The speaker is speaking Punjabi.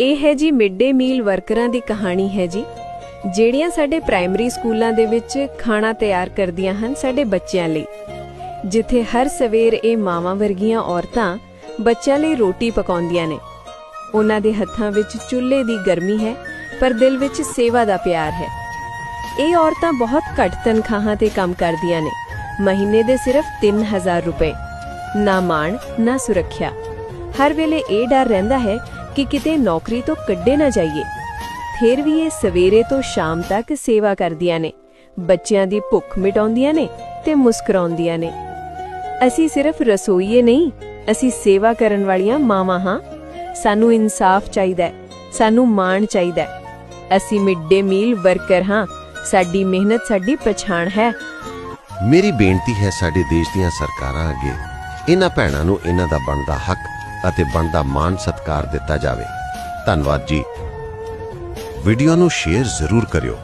ਇਹ ਹੈ ਜੀ ਮਿਡ ਡੇ ਮੀਲ ਵਰਕਰਾਂ ਦੀ ਕਹਾਣੀ ਹੈ ਜੀ, ਜਿਹੜੀਆਂ ਸਾਡੇ ਪ੍ਰਾਇਮਰੀ ਸਕੂਲਾਂ ਦੇ ਵਿੱਚ ਖਾਣਾ ਤਿਆਰ ਕਰਦੀਆਂ ਹਨ ਸਾਡੇ ਬੱਚਿਆਂ ਲਈ। ਜਿੱਥੇ ਹਰ ਸਵੇਰ ਇਹ ਮਾਵਾਂ ਵਰਗੀਆਂ ਔਰਤਾਂ ਬੱਚਿਆਂ ਲਈ ਰੋਟੀ ਪਕਾਉਂਦੀਆਂ ਨੇ। ਉਹਨਾਂ ਦੇ ਹੱਥਾਂ ਵਿੱਚ ਚੁੱਲ੍ਹੇ ਦੀ ਗਰਮੀ ਹੈ, ਪਰ ਦਿਲ ਵਿੱਚ ਸੇਵਾ ਦਾ ਪਿਆਰ ਹੈ। ਇਹ ਔਰਤਾਂ ਬਹੁਤ ਘੱਟ ਤਨਖਾਹਾਂ ਤੇ ਕੰਮ ਕਰਦੀਆਂ ਨੇ। ਮਹੀਨੇ ਦੇ ਸਿਰਫ 3000 ਰੁਪਏ। ਨਾ ਮਾਣ, ਨਾ ਸੁਰੱਖਿਆ। ਹਰ ਵੇਲੇ ਇਹ ਡਰ ਰਹਿੰਦਾ ਹੈ ਕਿ ਕਿਤੇ ਨੌਕਰੀ ਤੋਂ ਕੱਢੇ ਨਾ ਜਾਈਏ। ਫਿਰ ਵੀ ਇਹ ਸਵੇਰੇ ਤੋਂ ਸ਼ਾਮ ਤੱਕ ਸੇਵਾ ਕਰਦੀਆਂ ਨੇ। ਬੱਚਿਆਂ ਦੀ ਭੁੱਖ ਮਿਟਾਉਂਦੀਆਂ ਨੇ ਤੇ ਮੁਸਕਰਾਉਂਦੀਆਂ ਨੇ। ਅਸੀਂ ਸਿਰਫ ਰਸੋਈਏ ਨਹੀਂ, ਅਸੀਂ ਸੇਵਾ ਕਰਨ ਵਾਲੀਆਂ ਮਾਵਾਂ ਹਾਂ। ਸਾਨੂੰ ਇਨਸਾਫ ਚਾਹੀਦਾ ਹੈ, ਸਾਨੂੰ ਮਾਣ ਚਾਹੀਦਾ ਹੈ। ਅਸੀਂ ਮਿਡ ਡੇ ਮੀਲ ਵਰਕਰ ਹਾਂ, ਸਾਡੀ ਮਿਹਨਤ ਸਾਡੀ ਪਛਾਣ ਹੈ। ਮੇਰੀ ਬੇਨਤੀ ਹੈ ਸਾਡੇ ਦੇਸ਼ ਦੀਆਂ ਸਰਕਾਰਾਂ ਅੱਗੇ, ਇਹਨਾਂ ਭੈਣਾਂ ਨੂੰ ਇਹਨਾਂ ਦਾ ਬਣਦਾ ਹੱਕ ਅਤੇ ਬਣਦਾ ਮਾਣ ਸਤਿਕਾਰ ਦਿੱਤਾ ਜਾਵੇ। ਧੰਨਵਾਦ ਜੀ। ਵੀਡੀਓ ਨੂੰ ਸ਼ੇਅਰ ਜ਼ਰੂਰ ਕਰਿਓ।